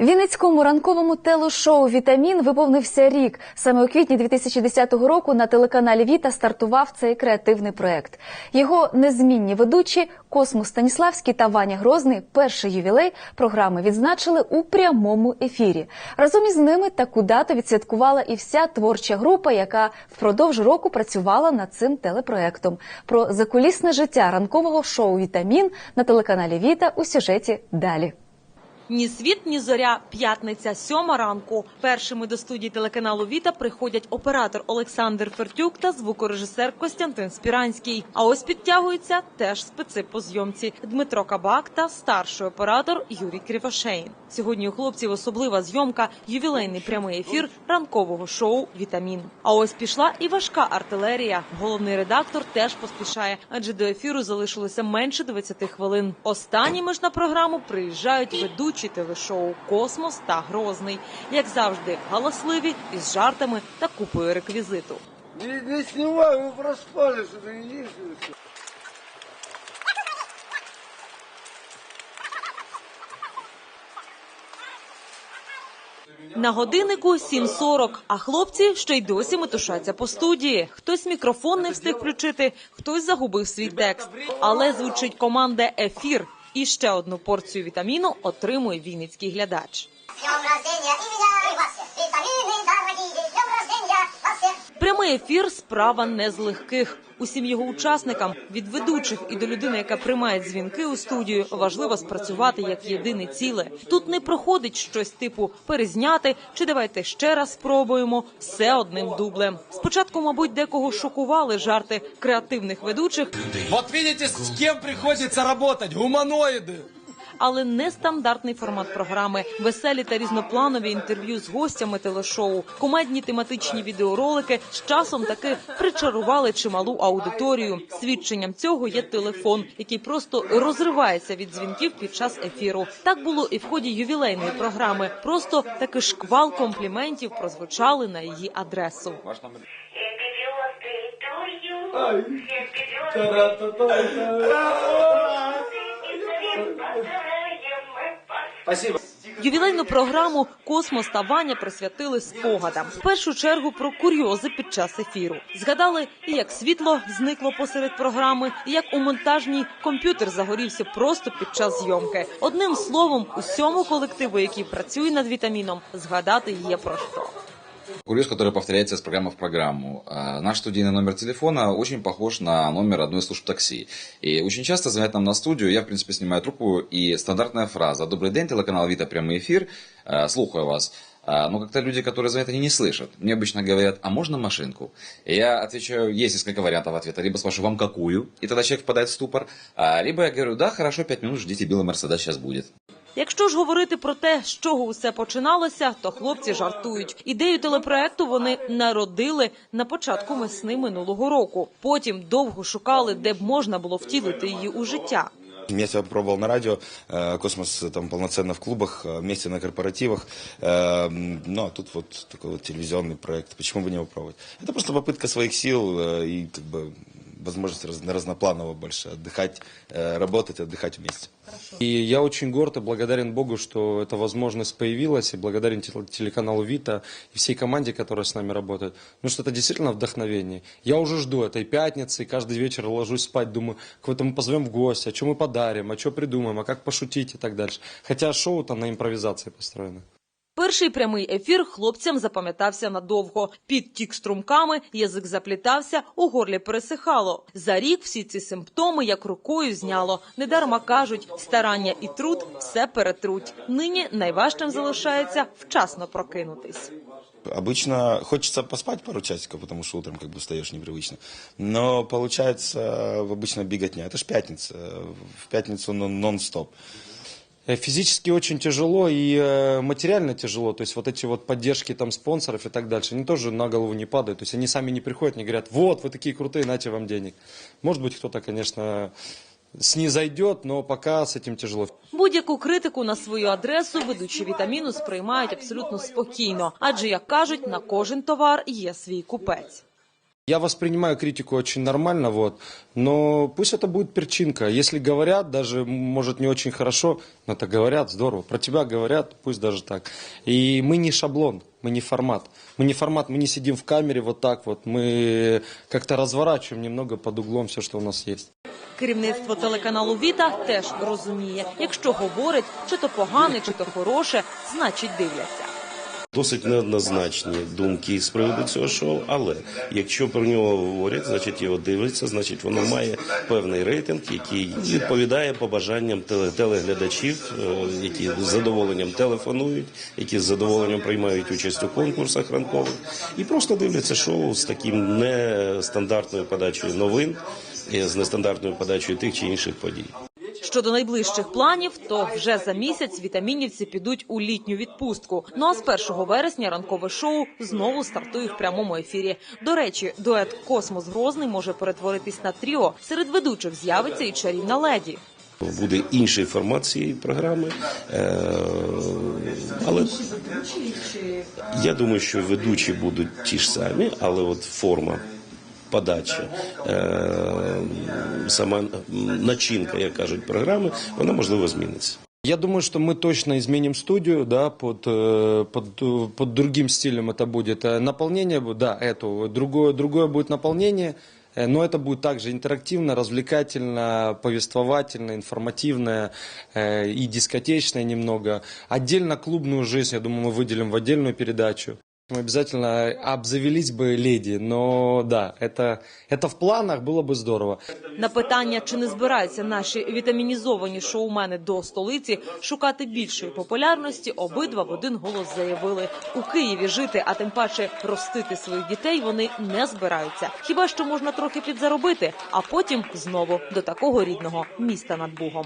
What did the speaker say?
Вінницькому ранковому телешоу Вітамін виповнився рік. Саме у квітні 2010 року на телеканалі Віта стартував цей креативний проект. Його незмінні ведучі Космос Станіславський та Ваня Грозний перший ювілей програми відзначили у прямому ефірі. Разом із ними таку дату відсвяткувала і вся творча група, яка впродовж року працювала над цим телепроектом. Про закулісне життя ранкового шоу Вітамін на телеканалі Віта у сюжеті далі. Ні світ, ні зоря. П'ятниця, сьома ранку. Першими до студії телеканалу Віта приходять оператор Олександр Фертюк та звукорежисер Костянтин Спіранський. А ось підтягуються теж специ по зйомці Дмитро Кабак та старший оператор Юрій Кривошеїн. Сьогодні у хлопців особлива зйомка, ювілейний прямий ефір ранкового шоу Вітамін. А ось пішла і важка артилерія. Головний редактор теж поспішає, адже до ефіру залишилося менше 20 хвилин. Останніми ж на програму приїжджають ведучі телешоу Космос та Грозний, як завжди, галасливі із жартами та купою реквізиту. Не, не снимай, вы проспали, что-то не едешь. На годиннику 7.40, а хлопці ще й досі метушаться по студії. Хтось мікрофон не встиг включити, хтось загубив свій текст. Але звучить команда «Ефір». І ще одну порцію вітаміну отримує вінницький глядач. Днем рождения і вас. Прямий ефір справа не з легких. Усім його учасникам від ведучих і до людини, яка приймає дзвінки у студію, важливо спрацювати як єдине ціле. Тут не проходить щось типу перезняти чи давайте ще раз спробуємо все одним дублем. Спочатку, мабуть, декого шокували жарти креативних ведучих, Вот видите, с кем приходится работать? Гуманоиды. Але нестандартний формат програми, веселі та різнопланові інтерв'ю з гостями телешоу, комедні тематичні відеоролики з часом таки причарували чималу аудиторію. Свідченням цього є телефон, який просто розривається від дзвінків під час ефіру. Так було і в ході ювілейної програми. Просто таки шквал компліментів прозвучали на її адресу. Happy birthday to you. Happy Спасибо. Ювілейну програму Космос та Ваня присвятили спогадам. В першу чергу про курйози під час ефіру. Згадали і як світло зникло посеред програми, і як у монтажній комп'ютер загорівся просто під час зйомки. Одним словом, усьому колективу, який працює над вітаміном, згадати є про що. Курьез, который повторяется с программы в программу. А, Наш студийный номер телефона очень похож на номер одной из служб такси. И очень часто звонят нам на студию, я, в принципе, снимаю трубку, и стандартная фраза «Добрый день, телеканал Вита, прямой эфир, а, слухаю вас». А, Но как-то люди, которые звонят, они не слышат. Мне обычно говорят, а можно машинку? И я отвечаю, есть несколько вариантов ответа. Либо спрашиваю, вам какую? И тогда человек впадает в ступор. Либо я говорю, да, хорошо, пять минут, ждите, белый Мерседес сейчас будет. Якщо ж говорити про те, з чого усе починалося, то хлопці жартують. Ідею телепроекту вони народили на початку весни минулого року. Потім довго шукали, де б можна було втілити її у життя. Я себя пробовал на радио, э, космос э, там полноценно в клубах, э, вместе на корпоративах. Э, м, Ну, а тут вот такой вот телевизионный проект. Почему бы не попробовать? Это просто попытка своих сил э, и как бы возможность раз- разнопланово больше отдыхать, э, работать, отдыхать вместе. И я очень горд и благодарен Богу, что эта возможность появилась, и благодарен теле- телеканалу Вита и всей команде, которая с нами работает. Потому что это действительно вдохновение. Я уже жду этой пятницы, и каждый вечер ложусь спать, думаю, кого-то мы позовем в гости, а что мы подарим, а что придумаем, а как пошутить и так дальше. Хотя шоу там на импровизации построено. Перший прямий ефір хлопцям запам'ятався надовго. Під тік струмками, язик заплітався, у горлі пересихало. За рік всі ці симптоми як рукою зняло. Недарма кажуть, старання і труд все перетруть. Нині найважчим залишається вчасно прокинутись. Обычно хочется поспать пару часиков, потому что утром как бы встаешь непривычно. Но получается э, обычно беготня. Это ж пятница. В пятницу нон- нон-стоп. Э, Физически очень тяжело и э, материально тяжело. То есть вот эти вот поддержки там спонсоров и так дальше, они тоже на голову не падают. То есть они сами не приходят, не говорят, вот, вы такие крутые, нате вам денег. Может быть, кто-то, конечно, снизойдет, но пока с этим тяжело. Будь-яку критику на свою адресу ведучі вітаміну сприймають абсолютно спокійно, адже як кажуть, на кожен товар є свій купець. Я воспринимаю критику очень нормально, вот, но пусть это будет перчинка. Если говорят, даже м, может не очень хорошо, но это говорят, здорово. Про тебя говорят, пусть даже так. И мы не шаблон, мы не формат. Мы не формат, мы не сидим в камере вот так вот. Мы как-то разворачиваем немного под углом все, что у нас есть. Керівництво телеканалу Віта теж розуміє, якщо говорить, чи то погане, чи то хороше, значить дивляться. Досить неоднозначні думки з приводу цього шоу, але якщо про нього говорять, значить його дивляться, значить воно має певний рейтинг, який відповідає побажанням теле- телеглядачів, е, які з задоволенням телефонують, які з задоволенням приймають участь у конкурсах ранкових, і просто дивляться шоу з таким нестандартною подачею новин, е, з нестандартною подачею тих чи інших подій. Щодо найближчих планів, то вже за місяць вітамінівці підуть у літню відпустку. Ну а з 1 вересня ранкове шоу знову стартує в прямому ефірі. До речі, дует Космос Грозний може перетворитись на тріо. Серед ведучих з'явиться і чарівна леді. Буде інший формат цієї програми, е, але я думаю, що ведучі будуть ті ж самі, але от форма Подача, е, сама начинка, як кажуть, програми, вона можливо зміниться. Я думаю, что мы точно изменим студию, да, под, э, под, э, под другим стилем это будет. Э, Наполнение, бу- да, это, другое, другое будет наполнение, э, но это будет также интерактивно, развлекательно, повествовательно, информативно э, и дискотечное немного. Отдельно клубную жизнь, я думаю, мы выделим в отдельную передачу. Мы обязательно обзавелись бы леди, но да, это, это в планах, было бы здорово. На питання, чи не збираються наші вітамінізовані шоумени до столиці шукати більшої популярності, обидва в один голос заявили у Києві жити, а тим паче ростити своїх дітей вони не збираються. Хіба що можна трохи підзаробити, а потім знову до такого рідного міста над Бугом.